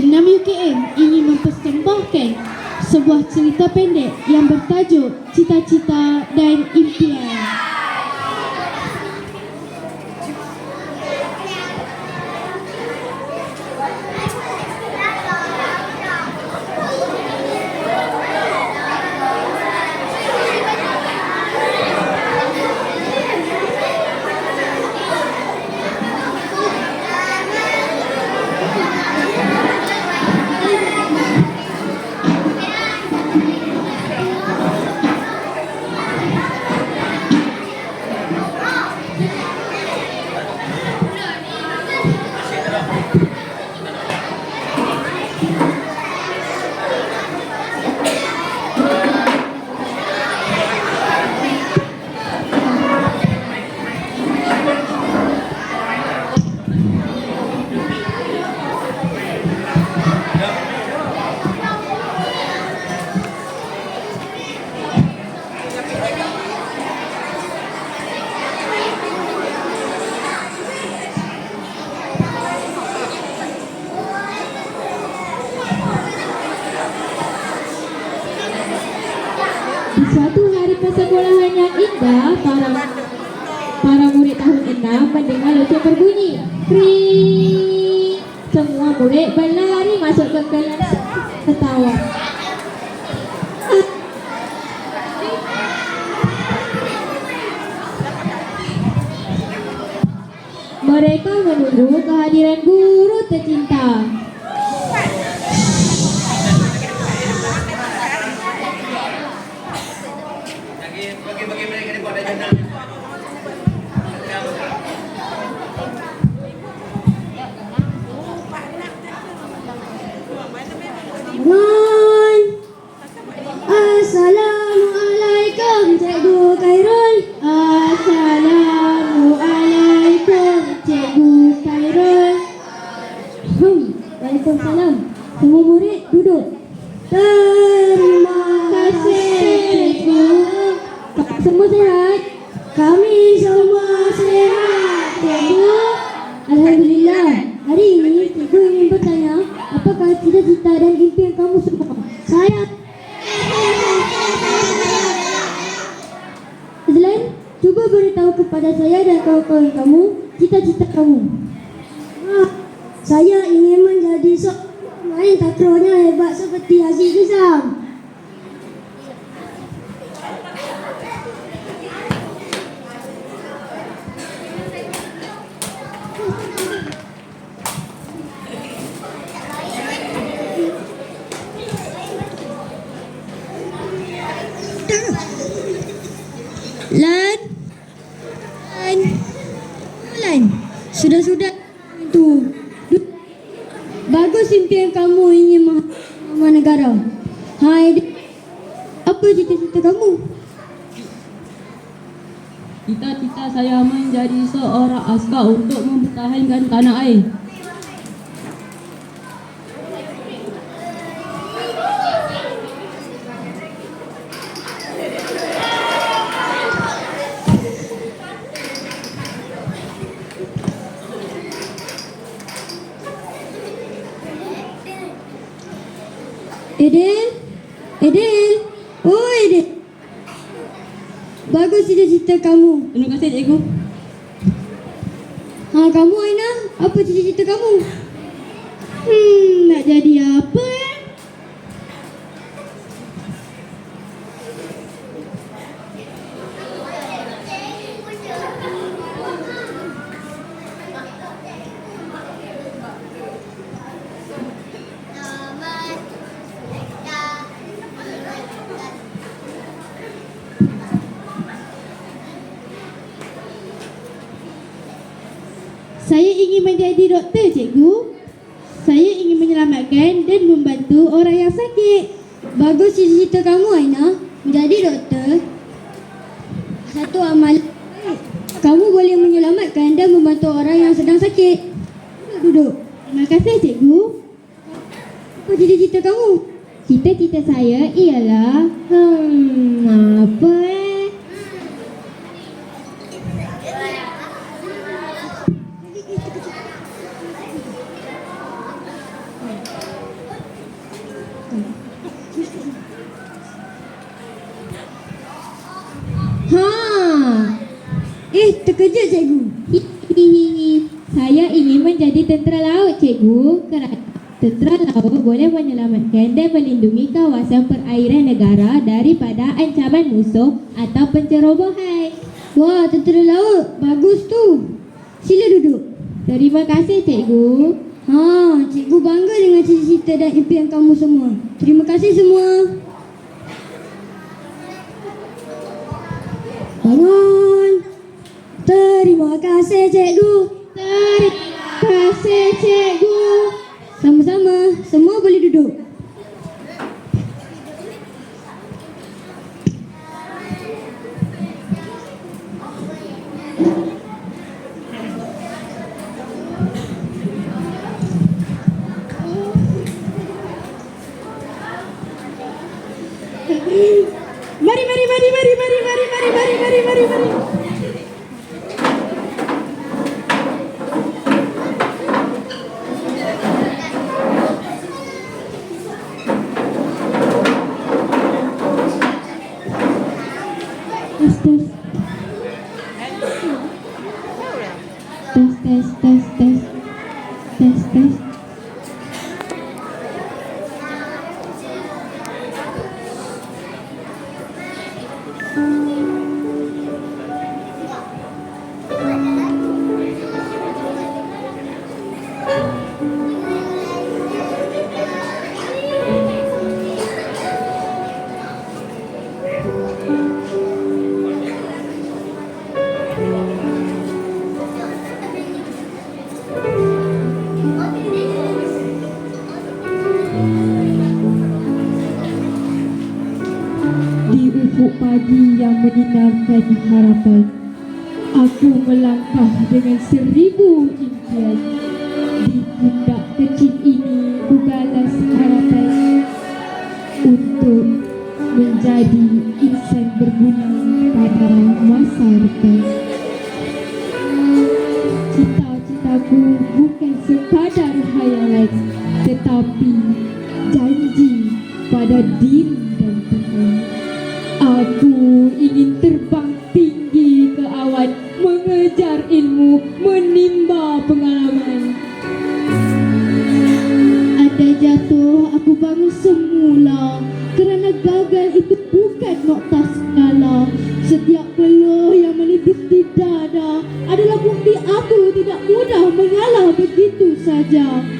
6 UKM ingin mempersembahkan sebuah cerita pendek yang bertajuk Cita-Cita dan Impian. Suatu hari persekolahan yang indah, para para murid tahun 6 mendengar loceng berbunyi. Kring. Semua murid berlari masuk ke kelas ketawa. Mereka menunggu kehadiran guru tercinta. Hmm, Waalaikumsalam. Semua murid duduk. Terima kasih Cikgu. Semua sehat? Kami semua sehat Cikgu. Alhamdulillah. Hari ini Cikgu ingin bertanya apakah cita-cita dan impian kamu semua? Saya Azlan, cuba beritahu kepada saya dan kawan-kawan kamu cita-cita kamu. Ah, saya ingin menjadi seorang main takraw-nya hebat seperti Aziz Nizam. Lan kamu ingin menghasilkan negara Hai Apa cita-cita kamu? Cita-cita saya menjadi seorang askar untuk mempertahankan tanah air. Edel Edel Oh Edel Bagus cita-cita kamu Terima kasih cikgu. Ha kamu Aina Apa cita-cita kamu? Hmm nak jadi apa eh? Saya ingin menjadi doktor, cikgu. Saya ingin menyelamatkan dan membantu orang yang sakit. Bagus cita-cita kamu, Aina. Menjadi doktor. Satu amal. Kamu boleh menyelamatkan dan membantu orang yang sedang sakit. Duduk, duduk. Terima kasih, cikgu. Apa cita-cita kamu? Cita-cita saya ialah... Hmm, apa eh? Terkejut cikgu. Hihihi. Saya ingin menjadi tentera laut, cikgu. Kerana tentera laut boleh menyelamatkan dan melindungi kawasan perairan negara daripada ancaman musuh atau pencerobohan. Wah, tentera laut. Bagus tu. Sila duduk. Terima kasih, cikgu. Ha, cikgu bangga dengan cita-cita dan impian kamu semua. Terima kasih semua. Bangun. Terima kasih cikgu. Terima kasih cikgu. Sama-sama. Semua boleh duduk. Mari, mari, mari, mari, mari, mari, mari, mari, mari, mari, test, test, test, test, test, test. Pagi yang menyinarkan harapan. Aku melangkah dengan seribu impian. Di pundak kecil ini ku galas harapan. Untuk menjadi insan berguna pada masa depan. Cita-citaku bukan sekadar hayalan Tetapi janji pada diri dan Tuhan Aku ingin terbang tinggi ke awan Mengejar ilmu, menimba pengalaman. Ada jatuh, aku bangun semula. Kerana gagal itu bukan nokta skala. Setiap peluh yang menitip di dada Adalah bukti aku tidak mudah mengalah begitu saja